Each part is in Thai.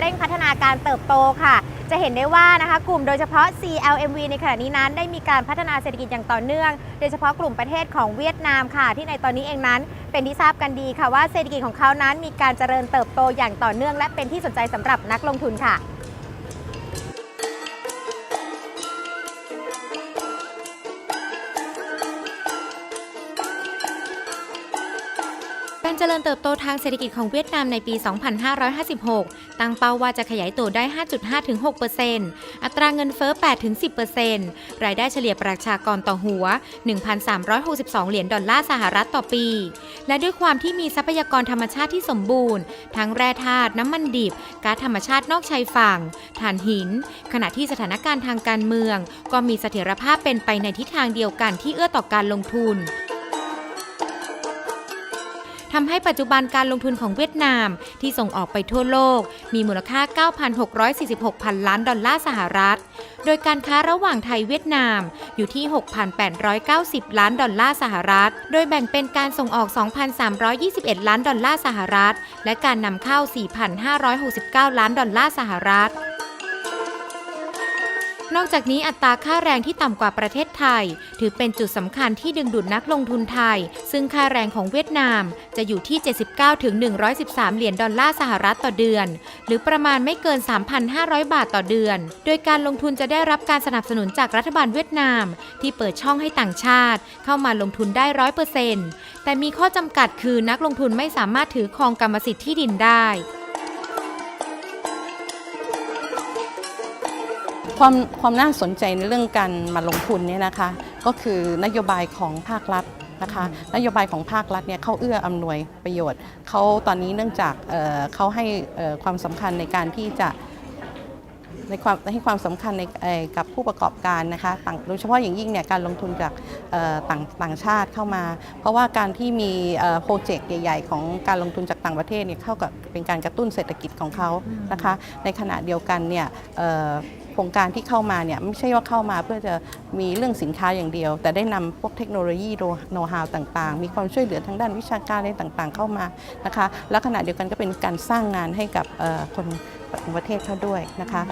เร่งพัฒนาการเติบโตค่ะ จะเห็นได้ว่านะคะกลุ่มโดยเฉพาะ CLMV ในขณะนี้นั้น ได้มีการพัฒนาเศรษฐกิจอย่างต่อเนื่อง โดยเฉพาะกลุ่มประเทศของเวียดนามค่ะ ที่ในตอนนี้เองนั้น เป็นที่ทราบกันดีค่ะว่าเศรษฐกิจของเขานั้นมีการเจริญเติบโตอย่างต่อเนื่อง และเป็นที่สนใจสำหรับนักลงทุนค่ะ การเจริญเติบโตทางเศรษฐกิจของเวียดนามในปี 2556 ตั้งเป้าว่าจะขยายตัวได้ 5.5-6%อัตราเงินเฟ้อ 8-10%รายได้เฉลี่ยประชากรต่อหัว 1,362 เหรียญดอลลาร์สหรัฐต่อปี และด้วยความที่มีทรัพยากรธรรมชาติที่สมบูรณ์ ทั้งแร่ธาตุน้ำมันดิบก๊าซธรรมชาตินอกชายฝั่งถ่านหิน ขณะที่สถานการณ์ทางการเมือง ก็มีเสถียรภาพเป็นไปในทิศทางเดียวกันที่เอื้อต่อการลงทุน ทำให้ปัจจุบันการลงทุนของเวียดนาม ที่ส่งออกไปทั่วโลก มีมูลค่า 9,646 พันล้านดอลลาร์สหรัฐ โดยการค้าระหว่างไทยเวียดนามอยู่ที่ 6,890 ล้านดอลลาร์สหรัฐ โดยแบ่งเป็นการส่งออก 2,321 ล้านดอลลาร์สหรัฐ และการนำเข้า 4,569 ล้านดอลลาร์สหรัฐ นอกจากนี้อัตราค่าแรงที่ต่ำกว่าประเทศไทย ถือเป็นจุดสำคัญที่ดึงดูดนักลงทุนไทย ซึ่งค่าแรงของเวียดนามจะอยู่ที่ 79-113 เหรียญดอลลาร์สหรัฐต่อเดือน หรือประมาณไม่เกิน 3,500 บาทต่อเดือน โดยการลงทุนจะได้รับการสนับสนุนจากรัฐบาลเวียดนาม ที่เปิดช่องให้ต่างชาติ เข้ามาลงทุนได้ร้อยเปอร์เซ็นต์แต่มีข้อจำกัดคือนักลงทุนไม่สามารถถือครองกรรมสิทธิ์ที่ดินได้ ความความน่าสนใจในเรื่องการมาลงทุนเนี่ยนะคะ ก็คือนโยบายของภาครัฐนะคะนโยบายของภาครัฐเนี่ยเขาเอื้ออำนวยประโยชน์เขาตอนนี้เนื่องจากเเขาให้ความสำคัญในการที่จะในความให้ความสำคัญในกับผู้ประกอบการนะคะต่างโดยเฉพาะอย่างยิ่งเนี่ยการลงทุนจากต่างต่างชาติเข้ามา เพราะว่าการที่มีโปรเจกต์ใหญ่ ๆ ของการลงทุนจากต่างประเทศเนี่ยเข้ากับเป็นการกระตุ้นเศรษฐกิจของเขานะคะ ในขณะเดียวกันเนี่ย โครงการที่เข้ามาเนี่ยไม่ใช่ว่าเข้ามาเพื่อจะมีเรื่องสินค้าอย่างเดียว แต่ได้นำพวกเทคโนโลยีโน้ตฮาวต่างๆ มีความช่วยเหลือทางด้านวิชาการอะไรต่างๆ เข้ามานะคะและขณะเดียวกันก็เป็นการสร้างงานให้กับคนประเทศเขาด้วยนะคะ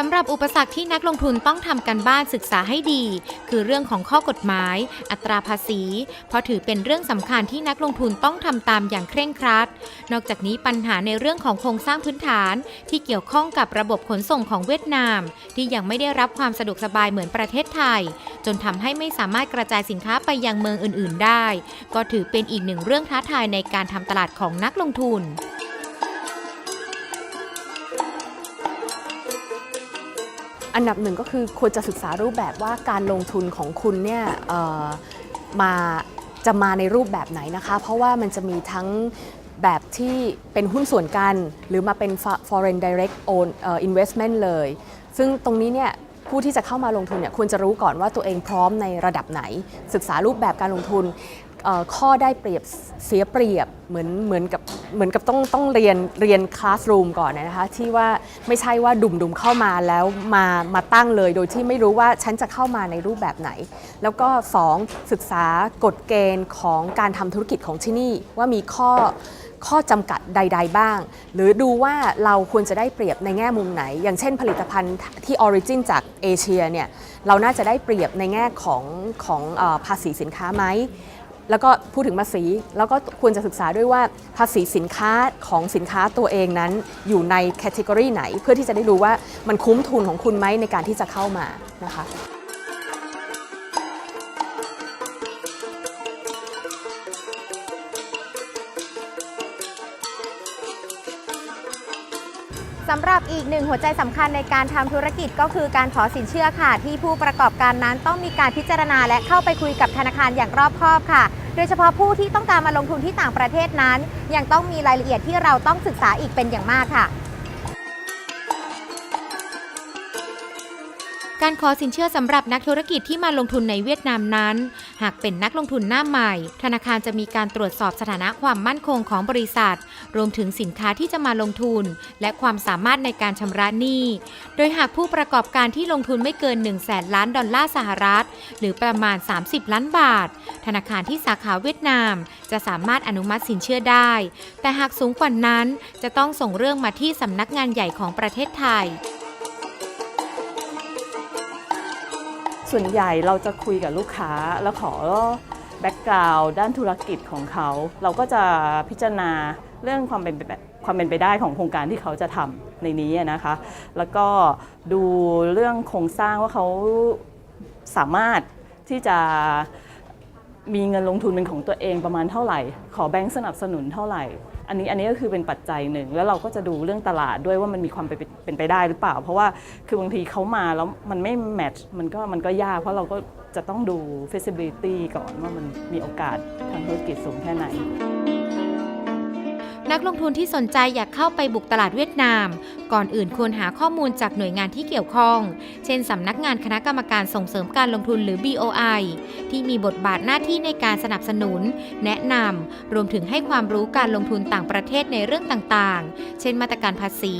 สำหรับอุปสรรคที่นักลงทุนต้องทำกันบ้านศึกษาให้ดี คือเรื่องของข้อกฎหมาย อัตราภาษี เพราะถือเป็นเรื่องสำคัญที่นักลงทุนต้องทำตามอย่างเคร่งครัด นอกจากนี้ปัญหาในเรื่องของโครงสร้างพื้นฐาน ที่เกี่ยวข้องกับระบบขนส่งของเวียดนาม ที่ยังไม่ได้รับความสะดวกสบายเหมือนประเทศไทย จนทำให้ไม่สามารถกระจายสินค้าไปยังเมืองอื่น ๆ ได้ ก็ถือเป็นอีกหนึ่งเรื่องท้าทายในการทำตลาดของนักลงทุน อันดับหนึ่งก็คือควรจะศึกษารูปแบบว่าการลงทุนของคุณเนี่ยมาจะมาในรูปแบบไหนนะคะ เพราะว่ามันจะมีทั้งแบบที่เป็นหุ้นส่วนกัน หรือมาเป็น foreign direct own investment เลย ซึ่งตรงนี้เนี่ยผู้ที่จะเข้ามาลงทุนเนี่ยควรจะรู้ก่อนว่าตัวเองพร้อมในระดับไหน ศึกษารูปแบบการลงทุน ข้อได้เปรียบเสียเปรียบเหมือนเหมือนกับเหมือนกับต้องต้องเรียนเรียนคลาสรูมก่อนนะคะที่ว่าไม่ใช่ว่าดุมๆเข้ามาแล้วมามาตั้งเลยโดยที่ไม่รู้ว่าฉันจะเข้ามาในรูปแบบไหน แล้วก็ 2 ศึกษากฎเกณฑ์ของการทำธุรกิจของที่นี่ว่ามีข้อข้อจำกัดใด ๆ บ้าง หรือดูว่าเราควรจะได้เปรียบในแง่มุมไหน อย่างเช่นผลิตภัณฑ์ที่ออริจินจากเอเชียเนี่ยเราน่าจะได้เปรียบในแง่ของของภาษีสินค้าไหม แล้วก็พูดถึงภาษี แล้วก็ควรจะศึกษาด้วยว่าภาษีสินค้าของสินค้าตัวเองนั้นอยู่ในแคตตากรีไหน เพื่อที่จะได้รู้ว่ามันคุ้มทุนของคุณไหมในการที่จะเข้ามานะคะ สำหรับอีกหนึ่งหัวใจสำคัญในการทำธุรกิจก็คือการขอสินเชื่อค่ะ ที่ผู้ประกอบการนั้นต้องมีการพิจารณาและเข้าไปคุยกับธนาคารอย่างรอบคอบค่ะ โดยเฉพาะผู้ที่ต้องการมาลงทุนที่ต่างประเทศนั้น ยังต้องมีรายละเอียดที่เราต้องศึกษาอีกเป็นอย่างมากค่ะ การขอสินเชื่อสำหรับนักธุรกิจที่มาลงทุนในเวียดนามนั้น หากเป็นนักลงทุนหน้าใหม่ ธนาคารจะมีการตรวจสอบสถานะความมั่นคงของบริษัท รวมถึงสินค้าที่จะมาลงทุน และความสามารถในการชำระหนี้ โดยหากผู้ประกอบการที่ลงทุนไม่เกิน 1 0 0 0 0แสนล้านดอลลาร์สหรัฐ หรือประมาณ 30 ล้านบาท ธนาคารที่สาขาเวียดนาม จะสามารถอนุมัติสินเชื่อได้ แต่หากสูงกว่านั้นจะต้องส่งเรื่องมาที่สำนักงานใหญ่ของประเทศไทย ส่วนใหญ่เราจะคุยกับลูกค้า แล้วขอแบ็กกราวด์ด้านธุรกิจของเขา เราก็จะพิจารณาเรื่องความเป็นความเป็นไปได้ของโครงการที่เขาจะทำในนี้นะคะ แล้วก็ดูเรื่องโครงสร้างว่าเขาสามารถที่จะมีเงินลงทุนเป็นของตัวเองประมาณเท่าไหร่ ขอแบงค์สนับสนุนเท่าไหร่ อันนี้อันนี้ก็คือเป็นปัจจัยหนึ่ง แล้วเราก็จะดูเรื่องตลาดด้วยว่ามันมีความเป็นเป็นไปได้หรือเปล่า เพราะว่าคือบางทีเขามาแล้วมันไม่แมทช์มันก็มันก็ยาก เพราะเราก็จะต้องดู feasibility ก่อนว่ามันมีโอกาสทางธุรกิจสูงแค่ไหน นักลงทุนที่สนใจอยากเข้าไปบุกตลาดเวียดนาม ก่อนอื่นควรหาข้อมูลจากหน่วยงานที่เกี่ยวข้อง เช่นสำนักงานคณะกรรมการส่งเสริมการลงทุนหรือ BOI ที่มีบทบาทหน้าที่ในการสนับสนุน แนะนำรวมถึงให้ความรู้การลงทุนต่างประเทศในเรื่องต่างๆ เช่นมาตรการภาษี